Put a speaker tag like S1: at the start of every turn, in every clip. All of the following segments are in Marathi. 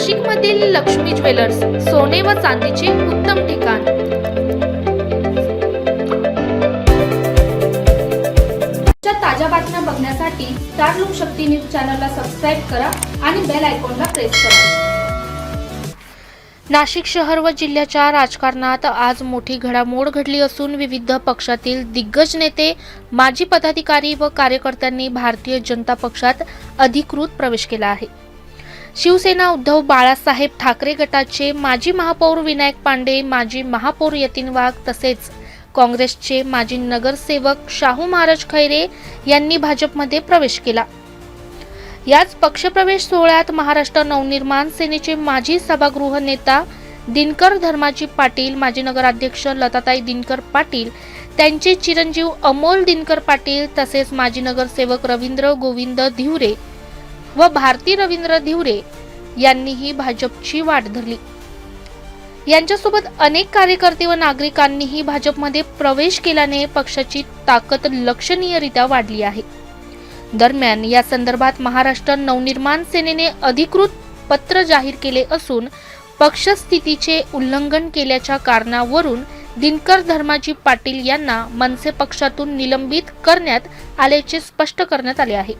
S1: नाशिकमधील लक्ष्मी ज्वेलर्स सोने व चांदीचे उत्तम ठिकाण. ताज्या बातम्या बघण्यासाठी स्टार लोकशक्ती न्यूज चॅनलला सबस्क्राईब करा आणि बेल आयकॉनला प्रेस करा. नाशिक शहर व जिल्ह्याच्या राजकारणात आज मोठी घडामोड घडली असून विविध पक्षातील दिग्गज नेते माजी पदाधिकारी व कार्यकर्त्यांनी भारतीय जनता पक्षात अधिकृत प्रवेश केला आहे. शिवसेना उद्धव बाळासाहेब ठाकरे गटाचे माजी महापौर विनायक पांडे माजी महापौर यतीन वाघ तसेच काँग्रेसचे माजी नगरसेवक शाहू महाराज खैरे यांनी भाजपमध्ये प्रवेश केला. याच पक्षप्रवेश सोहळ्यात महाराष्ट्र नवनिर्माण सेनेचे माजी सभागृह नेता दिनकर धर्माजी पाटील माजी नगराध्यक्ष लताताई दिनकर पाटील त्यांचे चिरंजीव अमोल दिनकर पाटील तसेच माजी नगरसेवक रवींद्र गोविंद धिवरे व भारती रवींद्र धिवरे यांनीही भाजपची वाट धरली. यांच्यासोबत अनेक कार्यकर्ते व नागरिकांनीही भाजपमध्ये प्रवेश केल्याने पक्षाची ताकद लक्षणीयरित्या वाढली आहे. दरम्यान या संदर्भात महाराष्ट्र नवनिर्माण सेनेने अधिकृत पत्र जाहीर केले असून पक्षस्थितीचे उल्लंघन केल्याच्या कारणावरून दिनकर धर्माजी पाटील यांना मनसे पक्षातून निलंबित करण्यात आल्याचे स्पष्ट करण्यात आले आहे.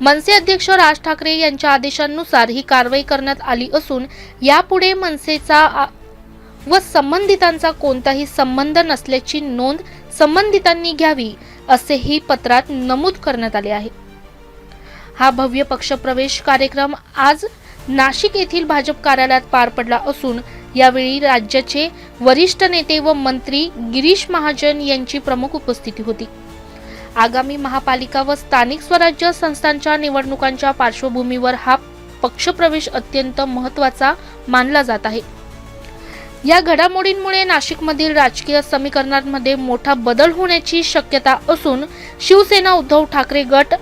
S1: मनसे अध्यक्ष राज ठाकरे यांच्या आदेशानुसार ही कारवाई करण्यात आली असून यापुढे मनसेचा व संबंधितांचा कोणताही संबंध नसल्याची नोंद संबंधितांनी घ्यावी असेही पत्रात नमूद करण्यात आले आहे. हा भव्य पक्षप्रवेश कार्यक्रम आज नाशिक येथील भाजप कार्यालयात पार पडला असून यावेळी राज्याचे वरिष्ठ नेते व मंत्री गिरीश महाजन यांची प्रमुख उपस्थिती होती. आगामी महापालिका व स्थानिक स्वराज्य संस्थांच्या निवडणुकांच्या पार्श्वभूमीवर हा पक्षप्रवेश अत्यंत महत्त्वाचा मानला जात आहे. या घडामोडींमुळे नाशिकमधील राजकीय समीकरणांमध्ये मोठा बदल होण्याची शक्यता असून शिवसेना उद्धव ठाकरे गट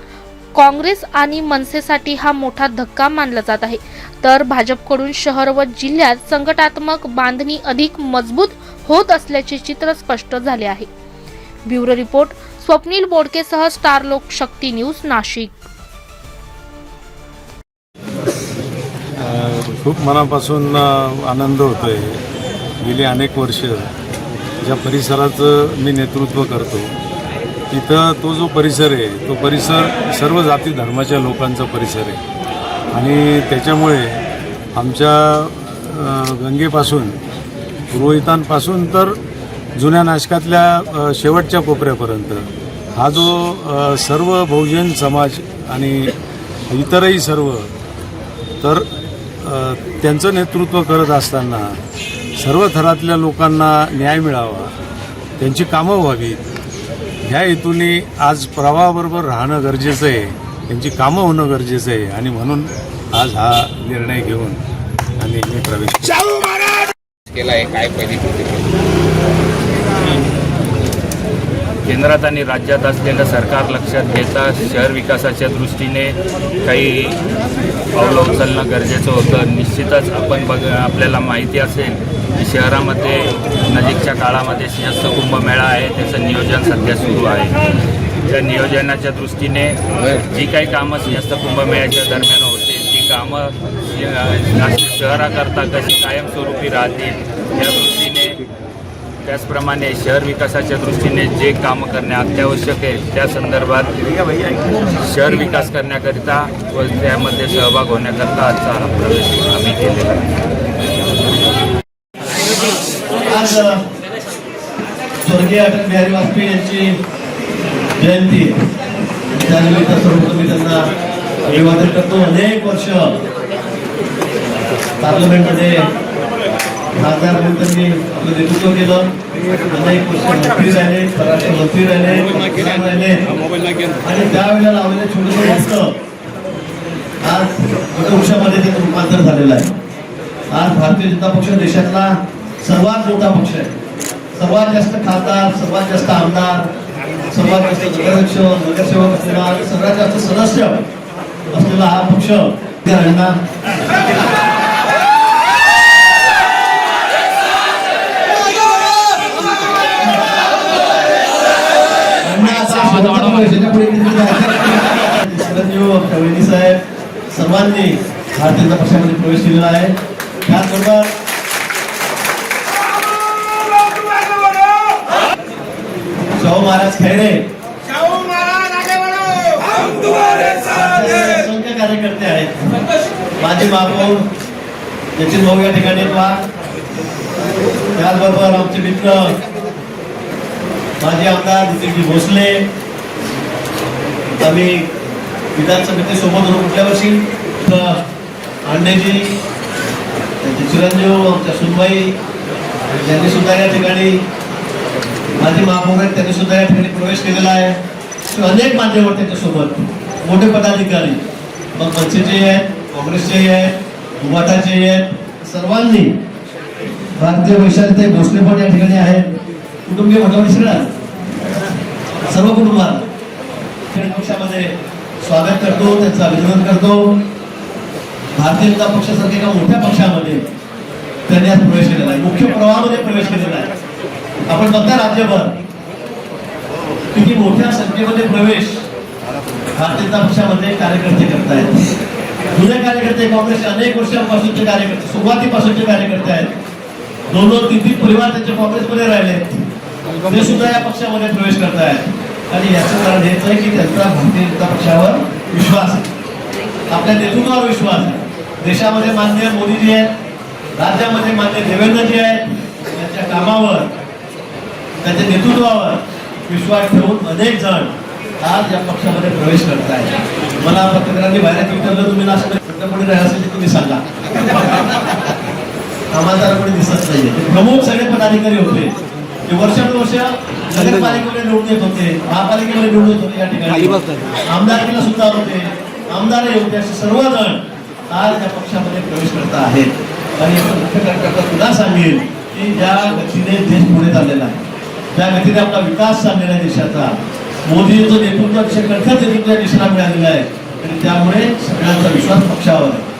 S1: काँग्रेस आणि मनसेसाठी हा मोठा धक्का मानला जात आहे. तर भाजपकडून शहर व जिल्ह्यात संघटात्मक बांधणी अधिक मजबूत होत असल्याचे चित्र स्पष्ट झाले आहे. ब्युरो रिपोर्ट स्वप्नील बोडकेसह स्टार लोक शक्ती न्यूज नाशिक.
S2: खूप मनापासून आनंद होतो आहे गेली अनेक वर्ष ज्या परिसराचं मी नेतृत्व करतो तिथं तो जो परिसर आहे तो परिसर सर्व जाती धर्माच्या लोकांचा परिसर आहे. आणि त्याच्यामुळे आमच्या गंगेपासून पुरोहितांपासून तर जुन्या नाशकातल्या शेवटच्या कोपऱ्यापर्यंत. हा जो सर्व बहुजन समाज आणि इतरही सर्व तर त्यांचं नेतृत्व करत असताना सर्व थरातल्या लोकांना न्याय मिळावा त्यांची कामं व्हावीत ह्या हेतूने आज प्रवाहाबरोबर राहणं गरजेचं आहे त्यांची कामं होणं गरजेचं आहे आणि म्हणून आज हा निर्णय घेऊन आणि मी प्रवेश केला.
S3: आहे काय पहिली कृती
S4: केंद्रात आणि राज्यात असलेलं सरकार लक्षात घेता शहर विकासाच्या दृष्टीने काही पावलं उचलणं गरजेचं होतं निश्चितच आपण बघ आपल्याला माहिती असेल की शहरामध्ये नजीकच्या काळामध्ये सिंहस्थ कुंभमेळा आहे त्याचं नियोजन सध्या सुरू आहे त्या नियोजनाच्या दृष्टीने जी काही कामं सिंहस्थ कुंभमेळ्याच्या दरम्यान होतील ती कामं शहराकरता कशी कायमस्वरूपी राहतील या दृष्टीने त्याचप्रमाणे शहर विकासाच्या दृष्टीने जे कामं करणे अत्यावश्यक आहे त्या संदर्भात शहर विकास करण्याकरिता व त्यामध्ये सहभाग होण्याकरता आजचा हा प्रवेश आम्ही केलेला
S5: आज स्वर्गीय अटल बिहारी वाजपेयी यांची जयंती. त्यानिमित्त सर्वप्रथम मी त्यांना अभिवादन करतो. अनेक वर्ष पार्लमेंटमध्ये खासदार म्हणून त्यांनी आपलं नेतृत्व केलं. अनेक वर्ष मंत्री राहिले परराष्ट्र मंत्री राहिले राहिले. आणि त्यावेळेला लावलेलं छोटंसं वृत्त आज मोठ्या त्याचं रूपांतर झालेलं आहे. आज भारतीय जनता पक्ष देशातला सर्वात मोठा पक्ष आहे. सर्वात जास्त खासदार सर्वात जास्त आमदार सर्वात जास्त नगराध्यक्ष नगरसेवक असलेला सर्वात जास्त सदस्य असलेला हा पक्ष त्या वहिनी साहेब सर्वांनी भारतीय जनता पक्षामध्ये प्रवेश केलेला आहे. त्याचबरोबर शाहू महाराज खैरे असंख्य कार्यकर्ते आहेत. माझे महापौर नितीन भाऊ या ठिकाणी पहा. त्याचबरोबर आमचे मित्र माजी आमदार नितीनजी भोसले. आम्ही विधानसभेचे सोबत होतो कुठल्या वर्षी इथं त्यांचे चिरंजीव आमच्या सुनबाई यांनी सुद्धा या ठिकाणी माजी महापौर आहेत त्यांनी सुद्धा या ठिकाणी प्रवेश केलेला आहे. अनेक अनेक मान्यवर त्यांच्यासोबत. मोठे पदाधिकारी मग मनसेचे आहेत काँग्रेसचेही आहेत उमाटाचेही आहेत सर्वांनी भारतीय वैशालीताई भोसले पण या ठिकाणी आहेत. कुटुंबीय मंडळी सगळ्या सर्व कुटुंबात. पक्षामध्ये स्वागत करतो त्यांचं अभिनंदन करतो. भारतीय जनता पक्षासारख्या एका मोठ्या पक्षामध्ये त्यांनी आज प्रवेश केलेला आहे. मुख्य प्रवाहामध्ये प्रवेश केलेला आहे. आपण बघता राज्यभर किती मोठ्या संख्येमध्ये प्रवेश भारतीय जनता पक्षामध्ये कार्यकर्ते करतायत. जुने कार्यकर्ते काँग्रेसचे अनेक वर्षांपासूनचे कार्यकर्ते सुरुवातीपासूनचे कार्यकर्ते आहेत. दोन दोन तीन तीन परिवार त्यांचे काँग्रेसमध्ये राहिले ते सुद्धा या पक्षामध्ये प्रवेश करतायत. आणि याचं कारण हेच आहे की त्यांचा भारतीय जनता पक्षावर विश्वास आहे. आपल्या नेतृत्वावर विश्वास आहे. देशामध्ये मान्य मोदीजी आहेत राज्यामध्ये मान्य देवेंद्रजी आहेत त्यांच्या कामावर त्यांच्या नेतृत्वावर विश्वास ठेवून अनेक जण आज या पक्षामध्ये प्रवेश करतायत. मला पत्रकारांनी बाहेर विचारलं तुम्ही ना असं कोणी राहिलं असेल तुम्ही सांगा? आम्हाला कोणी दिसत नाहीये. प्रमुख सगळे पदाधिकारी होते. ते वर्षानुवर्ष नगरपालिकेमध्ये निवडून येत होते महापालिकेमध्ये निवडून येत होते या ठिकाणी. आमदारकीला सुद्धा होते. आमदार होते असे सर्वजण आज या पक्षामध्ये प्रवेश करत आहेत. आणि मुख्य कारण करता तुला सांगेल की ज्या गतीने देश पुढे चाललेला आहे ज्या गतीने आपला विकास चाललेला आहे देशाचा मोदींचं नेतृत्व अतिशय कणखर नेतृत्व देशाला मिळालेलं आहे. आणि त्यामुळे सगळ्यांचा विश्वास पक्षावर आहे.